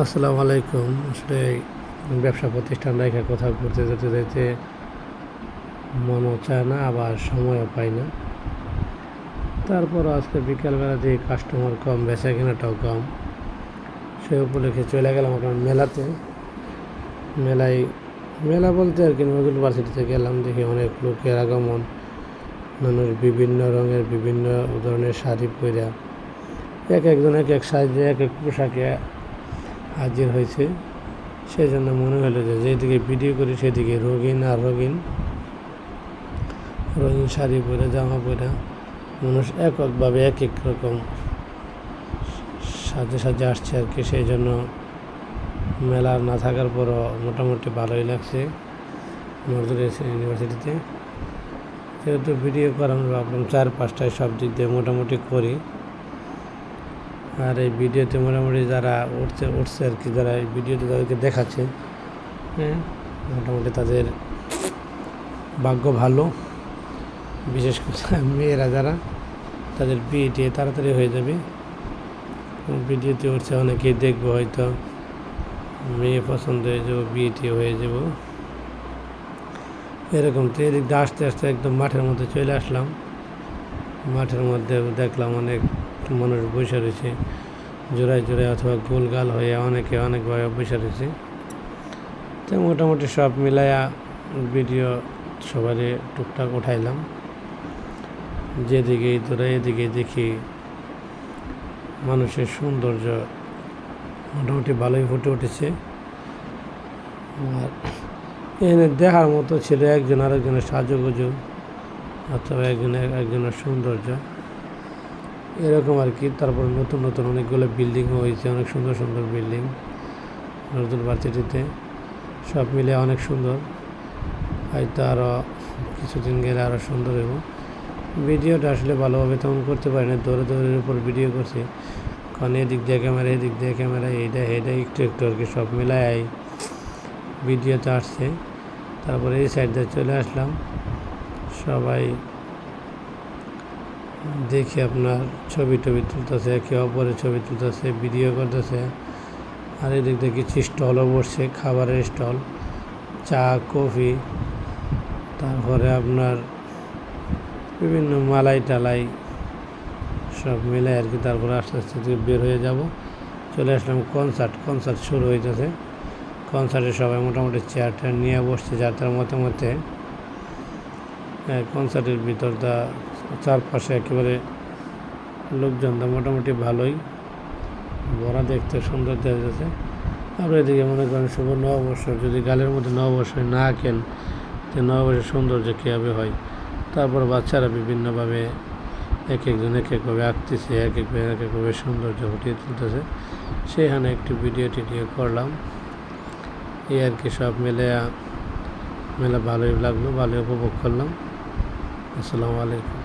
আসসালামু আলাইকুম। আসলে ব্যবসা প্রতিষ্ঠান রেখে কোথাও ঘুরতে যেতে যেতে মনও চায় না, আবার সময়ও পাই না। তারপর আজকে বিকেলবেলা দিয়ে কাস্টমার কম, বেচা কেনাটাও কম। সেই উপলক্ষে চলে গেলাম আপনার মেলাতে। মেলায়, মেলা বলতে আর কি নজরুল ভার্সিটিতে গেলাম, দেখি অনেক লোকের আগমন। মানুষ বিভিন্ন রঙের, বিভিন্ন ধরনের শাড়ি পরে এক একজন এক এক সাইজে, এক এক পোশাকে হাজির হয়েছে। সেই জন্য মনে হলো যে যেদিকে ভিডিও করি সেদিকে রঙিন আর রঙিন। রঙিন শাড়ি পরে, জামা পরে মানুষ এককভাবে এক এক রকম সাজে সাজে আসছে আর কি। সেই জন্য মেলা না থাকার পরও মোটামুটি ভালোই লাগছে নজরুল ইউনিভার্সিটিতে। যেহেতু ভিডিও করা আমরা চার পাঁচটায় সব দিক দিয়ে মোটামুটি করি। আর এই ভিডিওতে মোটামুটি যারা উঠছে উঠছে আর কি, যারা এই ভিডিওতে তাদেরকে দেখাচ্ছে হ্যাঁ মোটামুটি তাদের ভাগ্য ভালো। বিশেষ করে মেয়েরা যারা, তাদের বিয়ে তাড়াতাড়ি হয়ে যাবে। ভিডিওতে উঠছে অনেকেই দেখব হয়তো, মেয়ে পছন্দ হয়ে যাব বিয়েটি হয়ে যাব। এরকম তো এদিক দিয়ে আস্তে আস্তে একদম মাঠের মধ্যে চলে আসলাম। মাঠের মধ্যে দেখলাম অনেক মানুষ বসে রয়েছে। জোড়ায় জোড়ায় অথবা গোলগাল হয়ে অনেকে অনেকভাবে বসে রয়েছে। তো মোটামুটি সব মিলাইয়া ভিডিও সবারই টুকটাক উঠাইলাম। যেদিকেই ধরে এদিকে দেখি মানুষের সৌন্দর্য মোটামুটি ভালোই ফুটে উঠেছে। আর এখানে দেখার মতো ছিল একজন আরেকজনের সাজুগুজু অথবা একজনের একজনের সৌন্দর্য। এরকম আর কি। তারপর নতুন নতুন অনেকগুলো বিল্ডিংও হয়েছে, অনেক সুন্দর সুন্দর বিল্ডিং নতুন ভার্সিটিতে। সব মিলে অনেক সুন্দর। হয়তো আরও কিছুদিন গেলে আরও সুন্দর হইব। ভিডিওটা আসলে ভালোভাবে তেমন করতে পারি না, দৌড়ে দৌড়ের উপর ভিডিও করছি। কারণ এদিক দিয়ে ক্যামেরা এদিক দিয়ে ক্যামেরা এইটা এইটা একটু একটু আর কি সব মিলাই ভিডিওতে আসছে। তারপরে এই সাইড দিয়ে চলে আসলাম। সবাই দেখি আপনার ছবি টবি তুলতেছে, একে অপরের ছবি তুলতেছে ভিডিও করতেছে। আর এদিক কিছু স্টলও বসছে, খাবারের স্টল চা, কফি। তারপরে আপনার বিভিন্ন মালাই টালাই সব মিলে আর কি তারপরে আস্তে আস্তে বের হয়ে যাব। চলে আসলাম কনসার্ট কনসার্ট শুরু হইতেছে। কনসার্টে সবাই মোটামুটি চেয়ার টেয়ার নিয়ে বসছে যার তার মতে মতে। কনসার্টের ভিতরটা চারপাশে একেবারে লোকজনটা মোটামুটি ভালোই। বড়া দেখতে সুন্দর দেখা যাচ্ছে। আর এদিকে মনে করেন শুভ নববর্ষ, যদি গালের মধ্যে নববর্ষ না আঁকেন, যে নববর্ষের সৌন্দর্য কীভাবে হয়? তারপর বাচ্চারা বিভিন্নভাবে এক একজন এক একভাবে আঁকতেছে এক একভাবে এক একভাবে সৌন্দর্য ফুটিয়ে তুলতেছে। সেখানে একটু ভিডিও টিডিও করলাম। এই আর কি সব মিলে, মেলা ভালোই লাগল, ভালোই উপভোগ করলাম। আসসালামু আলাইকুম।